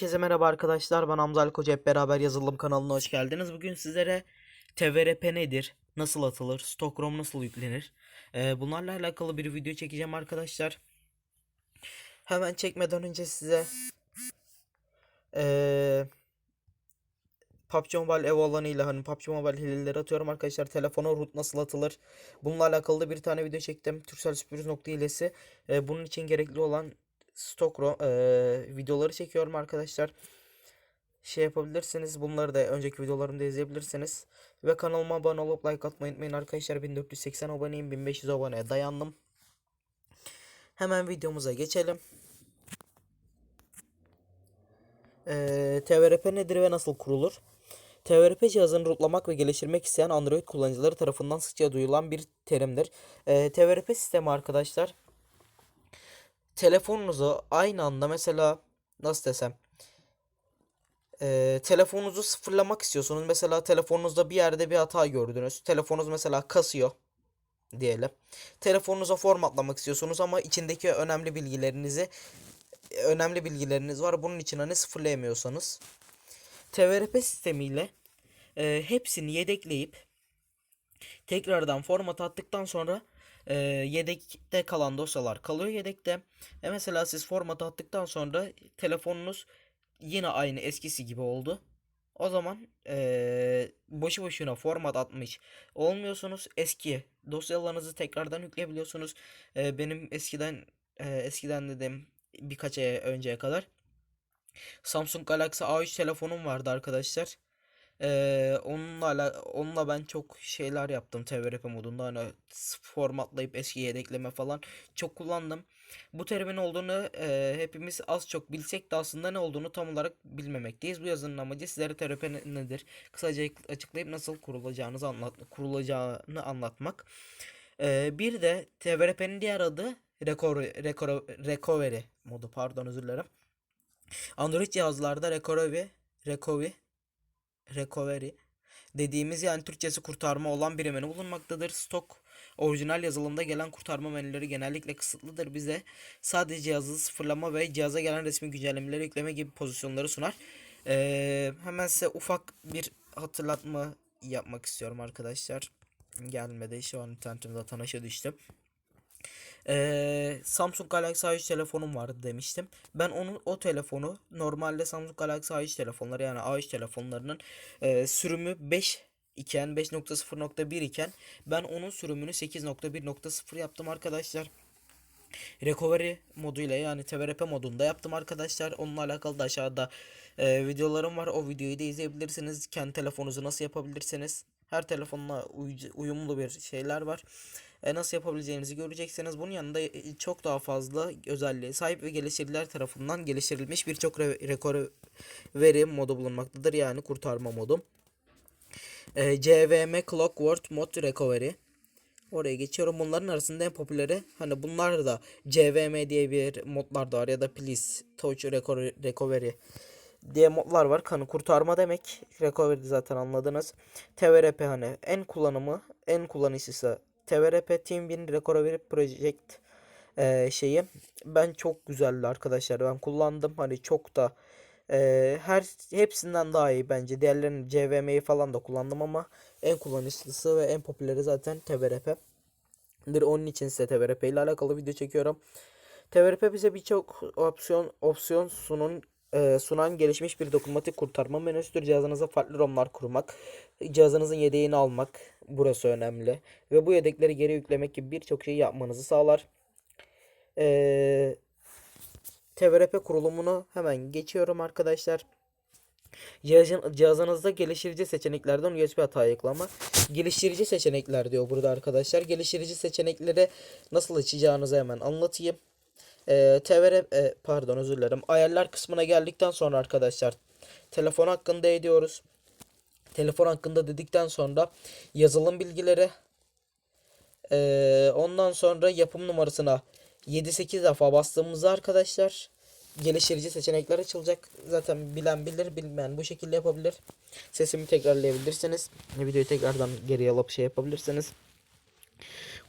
Herkese merhaba arkadaşlar. Ben Hamza Ali Koca hep beraber yazılım kanalına hoş geldiniz. Bugün sizlere TVRP nedir? Nasıl atılır? Stockrom nasıl yüklenir? Ee, bunlarla alakalı bir video çekeceğim arkadaşlar. Hemen çekmeden önce size ee, PUBG Mobile ev alanıyla hani PUBG Mobile hileleri atıyorum arkadaşlar. Telefona root nasıl atılır? Bununla alakalı da bir tane video çektim. Turkcell sürpriz nokta hilesi. Ee, bunun için gerekli olan Stockro eee, videoları çekiyorum arkadaşlar. Şey yapabilirsiniz. Bunları da önceki videolarımda izleyebilirsiniz. Ve kanalıma abone olup like atmayı unutmayın arkadaşlar. 1480 aboneyim. 1500 aboneye dayandım. Hemen videomuza geçelim. Eee TVRP nedir ve nasıl kurulur? TVRP cihazını rootlamak ve geliştirmek isteyen Android kullanıcıları tarafından sıkça duyulan bir terimdir. Eee TVRP sistemi arkadaşlar telefonunuzu aynı anda mesela nasıl desem eee, telefonunuzu sıfırlamak istiyorsunuz. Mesela telefonunuzda bir yerde bir hata gördünüz. Telefonunuz mesela kasıyor diyelim. Telefonunuza formatlamak istiyorsunuz ama içindeki önemli bilgilerinizi önemli bilgileriniz var. Bunun için hani sıfırlayamıyorsanız TVRP sistemiyle eee, hepsini yedekleyip tekrardan format attıktan sonra e, yedekte kalan dosyalar kalıyor yedekte. E mesela siz format attıktan sonra telefonunuz yine aynı eskisi gibi oldu. O zaman e, boşu boşuna format atmış olmuyorsunuz. Eski dosyalarınızı tekrardan yükleyebiliyorsunuz. E, benim eskiden e, eskiden dedim birkaç ay önceye kadar Samsung Galaxy A3 telefonum vardı arkadaşlar. Ee, onunla onunla ben çok şeyler yaptım TVRP modunda hani formatlayıp eski yedekleme falan çok kullandım. Bu terimin olduğunu e, hepimiz az çok bilsek de aslında ne olduğunu tam olarak bilmemekteyiz. Bu yazının amacı sizlere TVRP ne- nedir? Kısaca açık- açıklayıp nasıl kurulacağınızı anlat kurulacağını anlatmak. Ee, bir de TVRP'nin diğer adı Recovery, Recovery, Recovery modu pardon özür dilerim. Android cihazlarda Recovery, Recovery recovery dediğimiz yani Türkçesi kurtarma olan bir menü bulunmaktadır. Stok orijinal yazılımda gelen kurtarma menüleri genellikle kısıtlıdır. Bize sadece cihazı sıfırlama ve cihaza gelen resmi güncellemeleri yükleme gibi pozisyonları sunar. Ee, hemen size ufak bir hatırlatma yapmak istiyorum arkadaşlar. Gelmedi. Şu an internetim zaten aşağı düştü. Ee, Samsung Galaxy A3 telefonum vardı demiştim. Ben onun o telefonu normalde Samsung Galaxy A3 telefonları yani A3 telefonlarının e, sürümü 5 iken 5.0.1 iken ben onun sürümünü 8.1.0 yaptım arkadaşlar. Recovery moduyla yani TVRP modunda yaptım arkadaşlar. Onunla alakalı da aşağıda e, videolarım var. O videoyu da izleyebilirsiniz. Kendi telefonunuzu nasıl yapabilirsiniz. Her telefonla uyumlu bir şeyler var. E, nasıl yapabileceğinizi göreceksiniz. Bunun yanında e, çok daha fazla özelliğe sahip ve geliştiriler tarafından geliştirilmiş birçok re- recovery modu bulunmaktadır. Yani kurtarma modu. E, CVM Clockwork Mod Recovery. Oraya geçiyorum. Bunların arasında en popüleri hani bunlar da CVM diye bir modlar da var ya da Please Touch Reco- Recovery diye var. Kanı kurtarma demek. Recovery zaten anladınız. TVRP hani en kullanımı en kullanışlısı TVRP Team Win Recovery Project eee, şeyi ben çok güzeldi arkadaşlar. Ben kullandım. Hani çok da eee, her hepsinden daha iyi bence. Diğerlerinin CVM'yi falan da kullandım ama en kullanışlısı ve en popüleri zaten TVRP. Onun için size TVRP ile alakalı video çekiyorum. TVRP bize birçok opsiyon opsiyon sunun e, sunan gelişmiş bir dokunmatik kurtarma menüsüdür. Cihazınıza farklı ROM'lar kurmak, cihazınızın yedeğini almak burası önemli ve bu yedekleri geri yüklemek gibi birçok şeyi yapmanızı sağlar. E, TVRP kurulumunu hemen geçiyorum arkadaşlar. Cihazın, cihazınızda geliştirici seçeneklerden USB hata ayıklama. Geliştirici seçenekler diyor burada arkadaşlar. Geliştirici seçenekleri nasıl açacağınızı hemen anlatayım. Ee, TVR e, pardon özür dilerim. Ayarlar kısmına geldikten sonra arkadaşlar telefon hakkında ediyoruz. Telefon hakkında dedikten sonra yazılım bilgileri ee, ondan sonra yapım numarasına 7-8 defa bastığımızda arkadaşlar geliştirici seçenekler açılacak. Zaten bilen bilir, bilmeyen bu şekilde yapabilir. Sesimi tekrarlayabilirsiniz. Videoyu tekrardan geriye alıp şey yapabilirsiniz.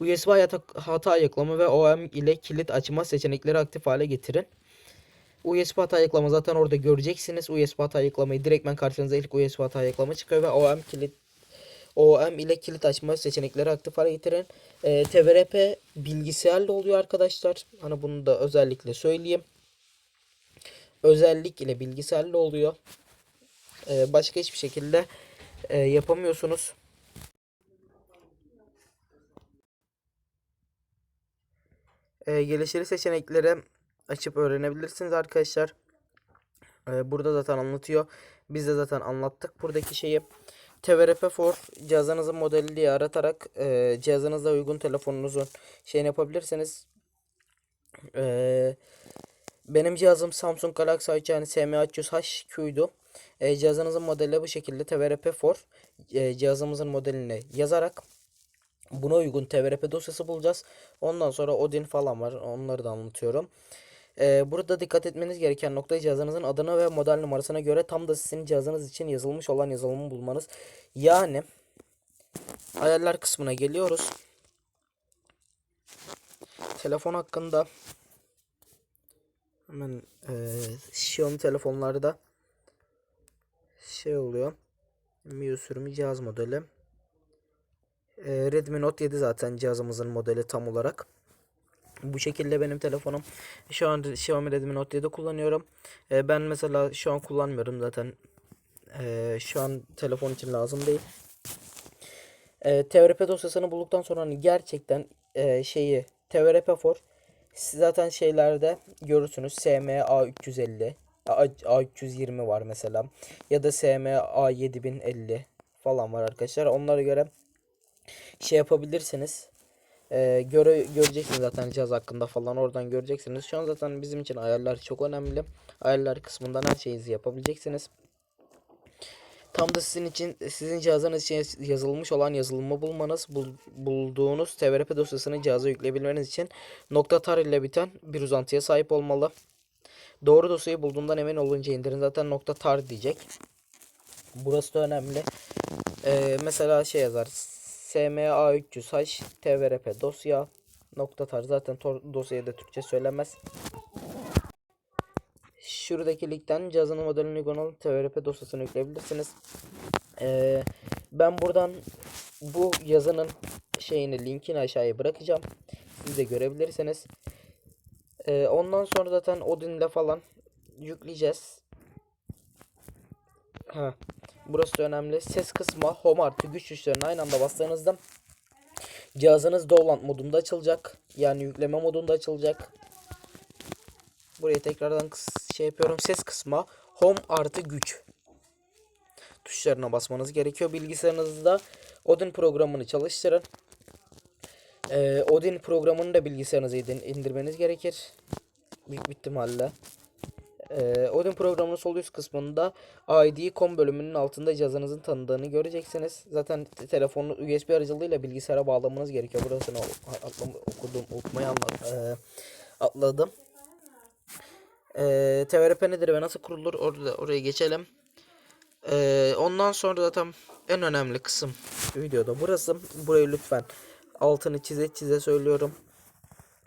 USB hata, ayıklama ve OM ile kilit açma seçenekleri aktif hale getirin. USB hata ayıklama zaten orada göreceksiniz. USB hata ayıklamayı direktmen karşınıza ilk USB hata ayıklama çıkıyor ve OM kilit OM ile kilit açma seçenekleri aktif hale getirin. Ee, TVRP bilgisayarla oluyor arkadaşlar. Hani bunu da özellikle söyleyeyim. Özellik ile bilgisayarla oluyor. Ee, başka hiçbir şekilde e, yapamıyorsunuz. Ee, geliştiri seçenekleri açıp öğrenebilirsiniz arkadaşlar. Ee, burada zaten anlatıyor. Biz de zaten anlattık buradaki şeyi. TVRP4 cihazınızın modeli diye aratarak e, cihazınıza uygun telefonunuzun şeyini yapabilirsiniz. Ee, benim cihazım Samsung Galaxy yani SM300HQ'ydu. E, cihazınızın modeli bu şekilde TVRP4 e, cihazımızın modelini yazarak buna uygun TVRP dosyası bulacağız. Ondan sonra Odin falan var. Onları da anlatıyorum. Ee, burada dikkat etmeniz gereken nokta cihazınızın adına ve model numarasına göre tam da sizin cihazınız için yazılmış olan yazılımı bulmanız. Yani ayarlar kısmına geliyoruz. Telefon hakkında hemen e, Xiaomi telefonlarda şey oluyor. MIUI sürümü cihaz modeli. E, Redmi Note 7 zaten cihazımızın modeli tam olarak. Bu şekilde benim telefonum. Şu an Xiaomi Redmi Note 7 kullanıyorum. E, ben mesela şu an kullanmıyorum zaten. E, şu an telefon için lazım değil. E, TVRP dosyasını bulduktan sonra hani gerçekten e, şeyi TVRP4 siz zaten şeylerde görürsünüz SMA 350 A320 var mesela ya da SMA 7050 falan var arkadaşlar. Onlara göre şey yapabilirsiniz. Ee, göre göreceksiniz zaten cihaz hakkında falan oradan göreceksiniz. Şu an zaten bizim için ayarlar çok önemli. Ayarlar kısmından her şeyinizi yapabileceksiniz. Tam da sizin için sizin cihazınız için yazılmış olan yazılımı bulmanız, bul, bulduğunuz TVRP dosyasını cihaza yükleyebilmeniz için nokta tar ile biten bir uzantıya sahip olmalı. Doğru dosyayı bulduğundan emin olunca indirin. Zaten nokta tar diyecek. Burası da önemli. Ee, mesela şey yazar. SMA 300H TVRP dosya nokta tar zaten dosyayı da Türkçe söylemez. Şuradaki linkten cihazın modelini uygun olan TVRP dosyasını yükleyebilirsiniz. Ee, ben buradan bu yazının şeyini linkini aşağıya bırakacağım. Siz de görebilirsiniz. Ee, ondan sonra zaten Odin'le falan yükleyeceğiz. Ha. Burası da önemli. Ses kısmı home artı güç tuşlarını aynı anda bastığınızda cihazınız Download modunda açılacak. Yani yükleme modunda açılacak. Buraya tekrardan şey yapıyorum. Ses kısmı home artı güç tuşlarına basmanız gerekiyor. Bilgisayarınızda Odin programını çalıştırın. Ee, Odin programını da bilgisayarınıza indirmeniz gerekir. Büyük bir ihtimalle. Ee, Odin programının sol üst kısmında ID.com bölümünün altında cihazınızın tanıdığını göreceksiniz. Zaten telefonu USB aracılığıyla bilgisayara bağlamanız gerekiyor. Burasını atlam okudum, okumayı anladım. Ee, atladım. Ee, TVRP nedir ve nasıl kurulur? Orada oraya geçelim. Ee, ondan sonra zaten en önemli kısım videoda burası. Burayı lütfen altını çize çize söylüyorum.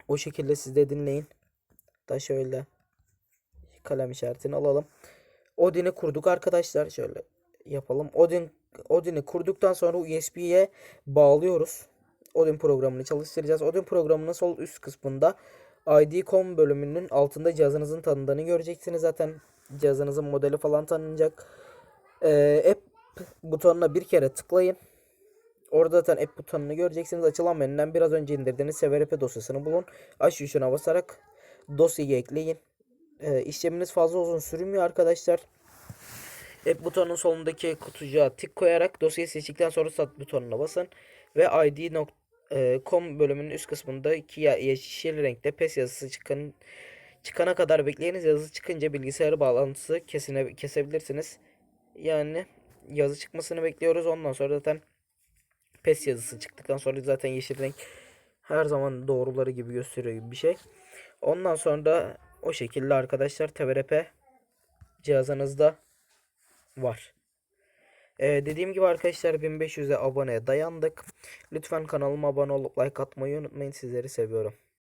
O şekilde siz de dinleyin. Da şöyle kalem işaretini alalım. Odin'i kurduk arkadaşlar. Şöyle yapalım. Odin Odin'i kurduktan sonra USB'ye bağlıyoruz. Odin programını çalıştıracağız. Odin programının sol üst kısmında ID.com bölümünün altında cihazınızın tanıdığını göreceksiniz. Zaten cihazınızın modeli falan tanınacak. Ee, app butonuna bir kere tıklayın. Orada zaten app butonunu göreceksiniz. Açılan menüden biraz önce indirdiğiniz SVRP dosyasını bulun. Aç tuşuna basarak dosyayı ekleyin. Ee, işleminiz fazla uzun sürmüyor arkadaşlar. App butonun solundaki kutucuğa tık koyarak dosyayı seçtikten sonra start butonuna basın. Ve id.com bölümünün üst kısmında iki yeşil renkte pes yazısı çıkan çıkana kadar bekleyiniz. Yazı çıkınca bilgisayar bağlantısı kesine, kesebilirsiniz. Yani yazı çıkmasını bekliyoruz. Ondan sonra zaten pes yazısı çıktıktan sonra zaten yeşil renk her zaman doğruları gibi gösteriyor gibi bir şey. Ondan sonra da o şekilde arkadaşlar TVRP cihazınızda var. Ee, dediğim gibi arkadaşlar 1500'e aboneye dayandık. Lütfen kanalıma abone olup like atmayı unutmayın. Sizleri seviyorum.